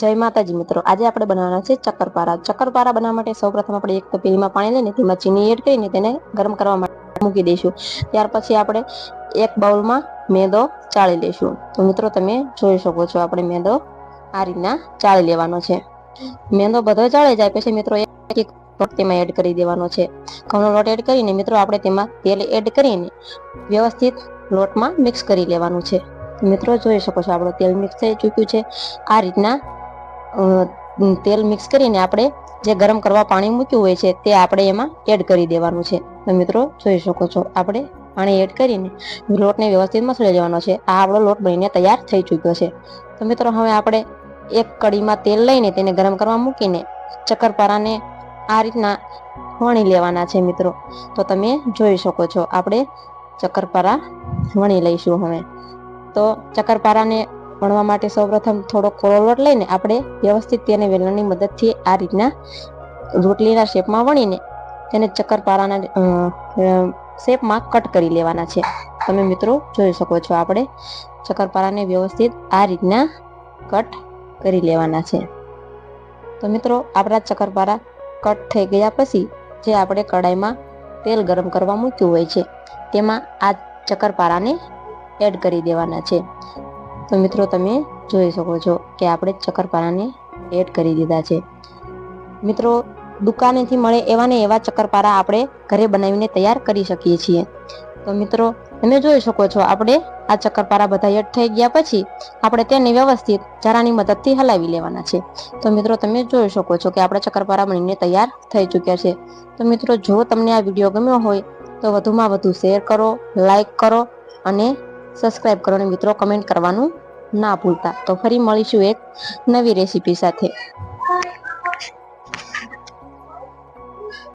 જય માતાજી મિત્રો. આજે આપણે બનાવવાના છે ચક્કરપારા. ચક્કરપારા બનાવવા માટે સૌપ્રથમ આપણે એક તપેલીમાં પાણી લઈને તેમાં ચીની એડ કરીને તેને ગરમ કરવા માટે મૂકી દઈશું. ત્યાર પછી આપણે એક બાઉલમાં મેદો ચાળી લઈશું. તો મિત્રો તમે જોઈ શકો છો આપણે મેદો આ રીતના ચાળી લેવાનો છે. મેંદો બધો ચાળી જાય પછી મિત્રો એક લોટ તેમાં એડ કરી દેવાનો છે. ઘઉંનો લોટ એડ કરીને મિત્રો આપણે તેમાં તેલ એડ કરીને વ્યવસ્થિત લોટમાં મિક્સ કરી લેવાનું છે. મિત્રો જોઈ શકો છો આપણો તેલ મિક્સ થઈ ચૂક્યું છે. આ રીતના તેલ મિક્સ કરીને આપણે જે ગરમ કરવા પાણી મૂક્યું હોય છે તે આપણે એમાં એડ કરી દેવાનું છે. તો મિત્રો જોઈ શકો છો, આપણે પાણી એડ કરીને લોટને વ્યવસ્થિત મસળી લેવાનો છે. આ આપણો લોટ બનીને તૈયાર થઈ ચૂક્યો છે. તો મિત્રો હવે આપણે એક કડીમાં તેલ લઈને તેને ગરમ કરવા મૂકીને ચક્કરપારાને આ રીતના વણી લેવાના છે મિત્રો. તો તમે જોઈ શકો છો, આપણે ચક્કરપારા વણી લઈશું હવે. તો ચક્કરપારાને વણવા માટે સૌપ્રથમ થોડો કોરો લોટ લઈને આપણે વ્યવસ્થિત તેને વેલણની મદદથી આ રીતના રોટલીના શેપમાં વણીને તેને ચક્કરપારાના શેપમાં કટ કરી લેવાના છે. તમે મિત્રો જોઈ શકો છો આપણે ચક્કરપારાને વ્યવસ્થિત આ રીતના કટ કરી લેવાના છે. તો મિત્રો આપણા ચક્કરપારા કટ થઈ ગયા પછી જે આપણે કડાઈમાં તેલ ગરમ કરવા મૂક્યું હોય છે, તેમાં આ ચક્કરપારાને એડ કરી દેવાના છે. તો મિત્રો તમે જોઈ શકો છો કે આપણે ચક્કરપારાને એડ કરી દીધા છે. મિત્રો, દુકાનેથી મળે એવા ને એવા ચક્કરપારા આપણે ઘરે બનાવીને તૈયાર કરી શકીએ છીએ. તો મિત્રો, તમે જોઈ શકો છો આપણે આ ચક્કરપારા બધા એડ થઈ ગયા પછી આપણે તેને વ્યવસ્થિત જરાની મદદથી હલાવી લેવાના છે. તો મિત્રો, તમે જોઈ શકો છો કે આપણે ચક્કરપારા બનીને તૈયાર થઈ ચૂક્યા છે. તો મિત્રો, જો તમને આ વીડિયો ગમ્યો હોય તો વધુમાં વધુ શેર કરો, લાઈક કરો અને સબસ્ક્રાઈબ કરો અને મિત્રો કમેન્ટ કરવાનું ના ભૂલતા. તો ફરી મળીશું એક નવી રેસીપી સાથે.